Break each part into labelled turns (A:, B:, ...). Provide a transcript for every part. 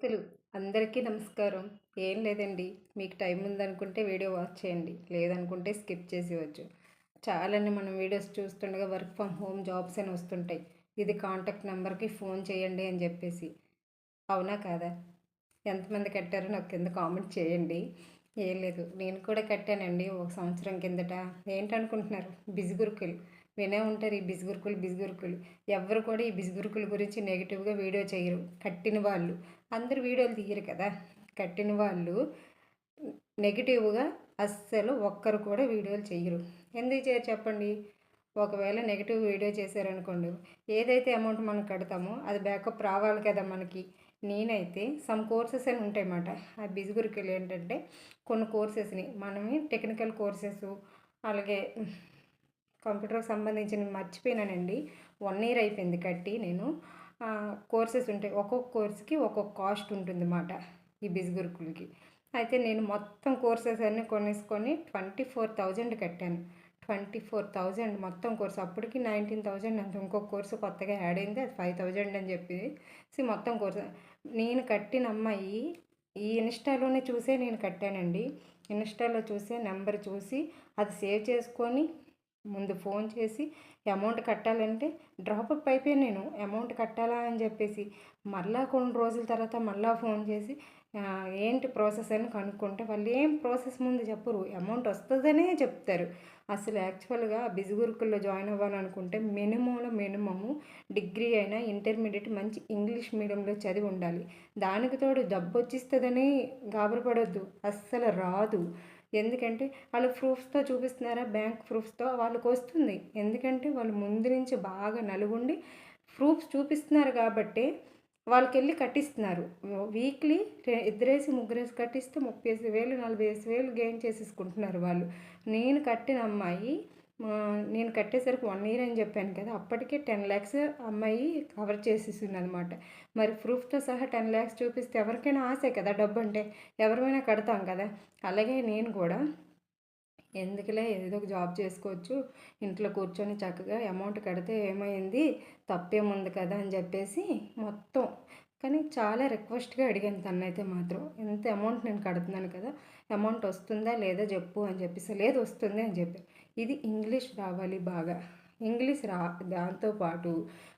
A: దోస్తులు అందరికీ నమస్కారం. ఏం లేదండి. మీకు టైం ఉందనుకుంటే వీడియో వాచ్ చేయండి. లేదనుకుంటే స్కిప్ చేసేవచ్చు చాలానే మనం వీడియోస్ చూస్తుండగా వర్క్ ఫ్రమ్ హోమ్ జాబ్స్ అని వస్తుంటాయి. ఇది కాంటాక్ట్ నెంబర్కి ఫోన్ చేయండి అని చెప్పేసి. అవునా కాదా? ఎంతమంది కట్టారో నాకు కింద కామెంట్ చేయండి. ఏం లేదు. నేను కూడా కట్టానండి ఒక సంవత్సరం కిందట. ఏంటనుకుంటున్నారు? బిజిగురుకులు వినే ఉంటారు ఈ బిజిగురుకులు బిజిగురుకులు ఎవరు కూడా ఈ బిజిగురుకుల గురించి నెగిటివ్గా వీడియో చేయరు. కట్టిన వాళ్ళు. అందరు వీడియోలు తీయరు కదా. కట్టిన వాళ్ళు నెగిటివ్గా అస్సలు ఒక్కరు కూడా వీడియోలు చేయరు. ఎందుకు చేయరు చెప్పండి? ఒకవేళ నెగిటివ్ వీడియో చేశారనుకోండి ఏదైతే అమౌంట్ మనం కడతామో అది బ్యాకప్ రావాలి కదా మనకి. నేనైతే సమ్ కోర్సెస్ అని ఉంటాయన్నమాట ఆ బిజుగురికి ఏంటంటే కొన్ని కోర్సెస్ని మనమే టెక్నికల్ కోర్సెస్ అలాగే కంప్యూటర్కి సంబంధించిన మర్చిపోయినానండి. వన్ ఇయర్ అయిపోయింది కట్టి నేను. కోర్సెస్ ఉంటాయి. ఒక్కొక్క కోర్స్కి ఒక్కొక్క కాస్ట్ ఉంటుంది అన్నమాట ఈ బిజ్గురుకులకి. అయితే నేను మొత్తం కోర్సెస్ అన్నీ కొనేసుకొని ట్వంటీ ఫోర్ థౌజండ్ కట్టాను. ట్వంటీ ఫోర్ థౌజండ్ మొత్తం కోర్స్. అప్పటికి నైన్టీన్ థౌజండ్ అంత. ఇంకో కోర్సు కొత్తగా యాడ్ అయింది. అది ఫైవ్ థౌజండ్ అని చెప్పి మొత్తం కోర్సు. నేను కట్టిన అమ్మాయి ఈ ఇన్స్టాలోనే చూసే నేను కట్టానండి. ఇన్స్టాలో చూసే నెంబర్ చూసి అది సేవ్ చేసుకొని ముందు ఫోన్ చేసి అమౌంట్ కట్టాలంటే డ్రాపప్ అయిపోయాను నేను అమౌంట్ కట్టాలా? అని చెప్పేసి మళ్ళా కొన్ని రోజుల తర్వాత మళ్ళీ ఫోన్ చేసి ఏంటి ప్రాసెస్? అని కనుక్కుంటే వాళ్ళు ఏం ప్రాసెస్ ముందు చెప్పరు అమౌంట్ వస్తుందనే చెప్తారు. అసలు యాక్చువల్గా బిజుగురుకుల్లో జాయిన్ అవ్వాలనుకుంటే మినిమంలో మినిమము డిగ్రీ అయినా ఇంటర్మీడియట్ మంచి ఇంగ్లీష్ మీడియంలో చదివి ఉండాలి. దానికి తోడు డబ్బు వచ్చిస్తుందని గాబరపడొద్దు అస్సలు రాదు. ఎందుకంటే వాళ్ళు ప్రూఫ్స్తో చూపిస్తున్నారా? బ్యాంక్ ప్రూఫ్స్తో వాళ్ళకు వస్తుంది. ఎందుకంటే వాళ్ళు ముందు నుంచి బాగా నలుగుండి ప్రూఫ్స్ చూపిస్తున్నారు కాబట్టి వాళ్ళకి వెళ్ళి కట్టిస్తున్నారు. వీక్లీ ఇద్దరేసి ముగ్గురేసి కట్టిస్తే ముప్పై వేలు నలభై వేలు గెయిన్ చేసేసుకుంటున్నారు వాళ్ళు. నేను కట్టిన అమ్మాయి నేను కట్టేసరికి వన్ ఇయర్ అని చెప్పాను కదా అప్పటికే టెన్ ల్యాక్స్ అమ్మాయి కవర్ చేసేసింది అనమాట మరి ప్రూఫ్తో సహా టెన్ ల్యాక్స్ చూపిస్తే ఎవరికైనా ఆశే కదా డబ్బు అంటే ఎవరిమైనా కడతాం కదా. అలాగే నేను కూడా ఎందుకులే ఏదో ఒక జాబ్ చేసుకోవచ్చు ఇంట్లో కూర్చొని చక్కగా అమౌంట్ కడితే ఏమైంది తప్పేముంది కదా అని చెప్పేసి మొత్తం. కానీ చాలా రిక్వెస్ట్గా అడిగాను తనైతే మాత్రం ఎంత అమౌంట్ నేను కడుతున్నాను కదా అమౌంట్ వస్తుందా లేదా చెప్పు అని చెప్పేసి లేదు వస్తుంది అని చెప్పి. ఇది ఇంగ్లీష్ రావాలి బాగా. ఇంగ్లీష్ రా దాంతోపాటు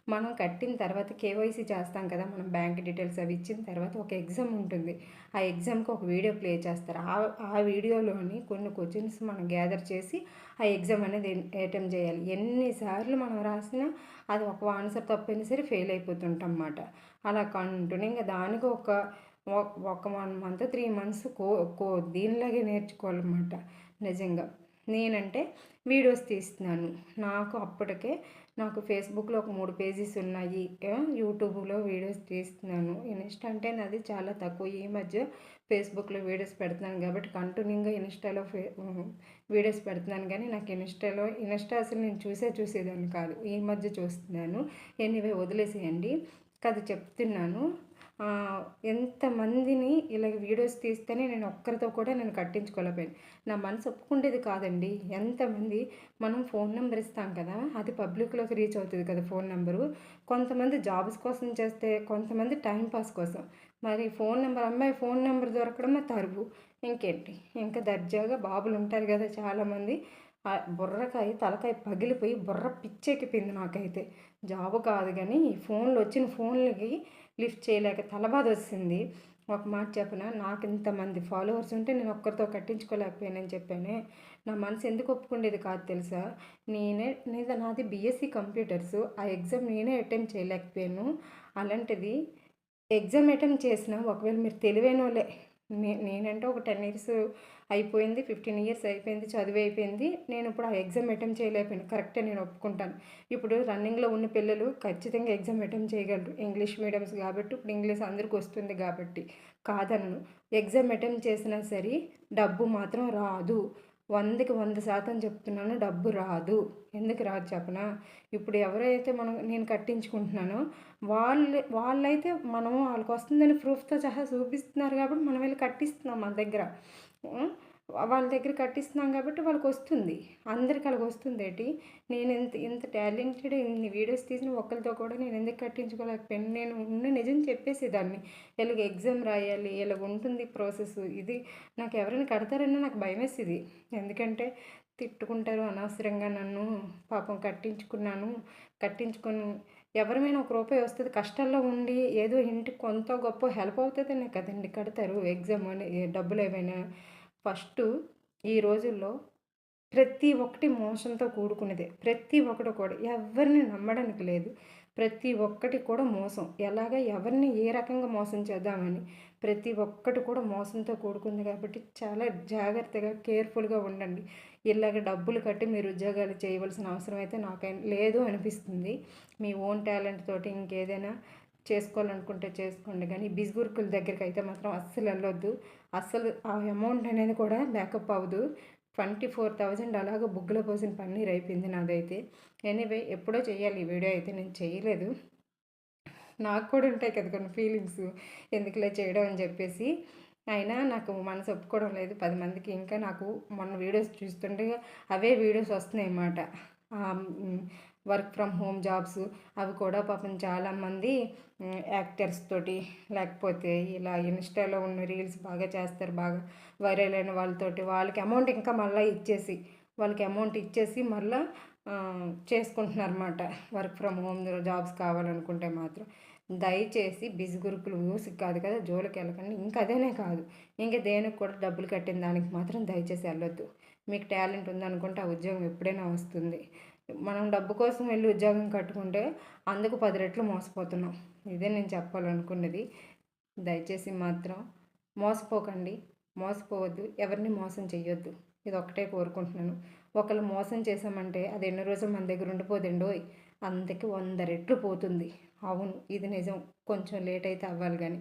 A: మనం కట్టిన తర్వాత కేవైసీ చేస్తాం కదా మనం బ్యాంక్ డీటెయిల్స్ అవి ఇచ్చిన తర్వాత ఒక ఎగ్జామ్ ఉంటుంది. ఆ ఎగ్జామ్కి ఒక వీడియో ప్లే చేస్తారు. ఆ ఆ వీడియోలోని కొన్ని క్వశ్చన్స్ మనం గ్యాదర్ చేసి ఆ ఎగ్జామ్ అనేది అటెంప్ట్ చేయాలి. ఎన్నిసార్లు మనం రాసినా అది ఒక ఆన్సర్ తప్పైనా సరే ఫెయిల్ అయిపోతుంటాం అన్నమాట అలా కంటిన్యూగా దానికి ఒక ఒక వన్ మంత్ త్రీ మంత్స్ కో కో దీనిలాగే నేర్చుకోవాలన్నమాట. నిజంగా. నేనంటే వీడియోస్ తీస్తున్నాను. నాకు అప్పటికే నాకు ఫేస్బుక్లో ఒక మూడు పేజెస్ ఉన్నాయి. యూట్యూబ్లో వీడియోస్ తీస్తున్నాను. ఇన్స్టా అంటే నాది చాలా తక్కువ. ఈ మధ్య ఫేస్బుక్లో వీడియోస్ పెడుతున్నాను కాబట్టి కంటిన్యూగా ఇన్స్టాలో ఫే వీడియోస్ పెడుతున్నాను కానీ నాకు ఇన్స్టాలో ఇన్స్టా అసలు నేను చూసే చూసేదాన్ని కాదు. ఈ మధ్య చూస్తున్నాను. ఎనీవే వదిలేసేయండి. కథ చెప్తున్నాను. ఎంతమందిని ఇలా వీడియోస్ తీస్తేనే నేను ఒక్కరితో కూడా నేను కట్టించుకోలేకపోయాను. నా మనసు ఒప్పుకుండేది కాదండి. ఎంతమంది మనం ఫోన్ నెంబర్ ఇస్తాం కదా అది పబ్లిక్లోకి రీచ్ అవుతుంది కదా ఫోన్ నెంబరు. కొంతమంది జాబ్స్ కోసం చేస్తే కొంతమంది టైంపాస్ కోసం. మరి ఫోన్ నెంబర్ అమ్మాయి ఫోన్ నెంబర్ దొరకడమే తరువు. ఇంకేంటి? ఇంకా దర్జాగా బాబులు ఉంటారు కదా చాలామంది. బుర్రకాయ తలకాయ పగిలిపోయి బుర్ర పిచ్చెక్కిపోయింది నాకైతే. జాబ్ కాదు కానీ ఫోన్లు వచ్చిన ఫోన్లకి లిఫ్ట్ చేయలేక తలబాధ వచ్చింది ఒక మాట చెప్పిన? నాకు ఇంతమంది ఫాలోవర్స్ ఉంటే నేను ఒక్కరితో కట్టించుకోలేకపోయానని చెప్పానే. నా మనసు ఎందుకు ఒప్పుకుండేది కాదు తెలుసా? నేనే నేను నాది బీఎస్సీ కంప్యూటర్స్. ఆ ఎగ్జామ్ నేనే అటెంప్ట్ చేయలేకపోయాను. అలాంటిది ఎగ్జామ్ అటెంప్ట్ చేసిన ఒకవేళ మీరు తెలివైన వాళ్ళే నేనంటే ఒక టెన్ ఇయర్స్ అయిపోయింది ఫిఫ్టీన్ ఇయర్స్ అయిపోయింది చదువు అయిపోయింది. నేను ఇప్పుడు ఆ ఎగ్జామ్ అటెంప్ట్ చేయలేకపోయాను. కరెక్టే నేను ఒప్పుకుంటాను. ఇప్పుడు రన్నింగ్లో ఉన్న పిల్లలు ఖచ్చితంగా ఎగ్జామ్ అటెంప్ట్ చేయగలరు. ఇంగ్లీష్ మీడియంస్ కాబట్టి ఇప్పుడు ఇంగ్లీష్ అందరికి వస్తుంది కాబట్టి. కాదనను. ఎగ్జామ్ అటెంప్ట్ చేసినా సరే డబ్బు మాత్రం రాదు. వందకి వంద శాతం చెప్తున్నాను డబ్బు రాదు. ఎందుకు రాదు చెప్పనా? ఇప్పుడు ఎవరైతే మనం నేను కట్టించుకుంటున్నానో వాళ్ళు వాళ్ళైతే మనం వాళ్ళకి వస్తుందని ప్రూఫ్తో సహా చూపిస్తున్నారు కాబట్టి మనం వెళ్ళి కట్టిస్తున్నాం మన దగ్గర. వాళ్ళ దగ్గర కట్టిస్తున్నాం కాబట్టి వాళ్ళకి వస్తుంది. అందరికి అలాగ వస్తుంది ఏంటి? నేను ఇంత ఇంత టాలెంటెడ్ ఇన్ని వీడియోస్ తీసిన ఒక్కరితో కూడా నేను ఎందుకు కట్టించుకోలేకపోయాను నేను ఉన్న నిజం చెప్పేసేదాన్ని. ఇలాగ ఎగ్జామ్ రాయాలి ఇలాగ ఉంటుంది ప్రాసెస్ ఇది. నాకు ఎవరైనా కడతారన్నా నాకు భయం వేసేది ఎందుకంటే తిట్టుకుంటారు అనవసరంగా నన్ను. పాపం కట్టించుకున్నాను. కట్టించుకొని ఎవరిమైనా ఒక రూపాయి వస్తుంది కష్టాల్లో ఉండి ఏదో ఇంటికి కొంత గొప్ప హెల్ప్ అవుతుందనే కదండి కడతారు. ఎగ్జామ్ అని డబ్బులు ఏమైనా ఫస్ట్ ఈ రోజుల్లో ప్రతి ఒక్కటి మోసంతో కూడుకునేదే. ప్రతి ఒక్కటి కూడా ఎవరిని నమ్మడానికి లేదు. ప్రతి ఒక్కటి కూడా మోసం. ఎలాగ ఎవరిని ఏ రకంగా మోసం చేద్దామని ప్రతి ఒక్కటి కూడా మోసంతో కూడుకుంది కాబట్టి చాలా జాగ్రత్తగా కేర్ఫుల్గా ఉండండి. ఇలాగ డబ్బులు కట్టి మీరు ఉద్యోగాలు చేయవలసిన అవసరం అయితే నాకై లేదు అనిపిస్తుంది. మీ ఓన్ టాలెంట్ తోటి ఇంకేదైనా చేసుకోవాలనుకుంటే చేసుకోండి. కానీ బిజ్గురుకుల దగ్గరికి అయితే మాత్రం అస్సలు వెళ్ళొద్దు. అస్సలు ఆ అమౌంట్ అనేది కూడా బ్యాకప్ అవ్వదు ట్వంటీ ఫోర్ థౌజండ్ అలాగ బుగ్గుల పోసిన పన్నీర్ అయిపోయింది నాదైతే. ఎనీవే ఎప్పుడో చేయాలి ఈ వీడియో అయితే నేను చేయలేదు నాకు కూడా ఉంటాయి కదా కొన్ని ఫీలింగ్స్ ఎందుకులే చేయడం అని చెప్పేసి. అయినా నాకు మనసు ఒప్పుకోవడం లేదు. పది మందికి ఇంకా నాకు మొన్న వీడియోస్ చూస్తుంటే అవే వీడియోస్ వస్తున్నాయి అన్నమాట వర్క్ ఫ్రమ్ హోమ్ జాబ్స్ అవి కూడా పాపం చాలామంది యాక్టర్స్ తోటి లేకపోతే ఇలా ఇన్స్టాలో ఉన్న రీల్స్ బాగా చేస్తారు బాగా వైరల్ అయిన వాళ్ళతోటి వాళ్ళకి అమౌంట్ ఇంకా మళ్ళీ ఇచ్చేసి వాళ్ళకి అమౌంట్ ఇచ్చేసి మళ్ళీ చేసుకుంటున్నారు అనమాట వర్క్ ఫ్రమ్ హోమ్ జాబ్స్ కావాలనుకుంటే మాత్రం. దయచేసి బిజుగురుకులు మ్యూజిక్ కాదు కదా జోలికి వెళ్ళకండి. ఇంకా అదేనే కాదు. ఇంకా దేనికి కూడా డబ్బులు కట్టిన దానికి మాత్రం దయచేసి వెళ్ళొద్దు. మీకు టాలెంట్ ఉందనుకుంటే ఆ ఉద్యోగం ఎప్పుడైనా వస్తుంది. మనం డబ్బు కోసం వెళ్ళి ఉద్యోగం కట్టుకుంటే అందుకు పది రెట్లు మోసపోతున్నాం. ఇదే నేను చెప్పాలనుకున్నది. దయచేసి మాత్రం మోసపోకండి. మోసపోవద్దు. ఎవరిని మోసం చేయొద్దు ఇది ఒకటే కోరుకుంటున్నాను. ఒకళ్ళు మోసం చేశామంటే అది ఎన్ని రోజులు మన దగ్గర ఉండిపోదండోయ్ అందుకే వంద రెట్లు పోతుంది. అవును ఇది నిజం. కొంచెం లేట్ అయితే అవ్వాలి కానీ.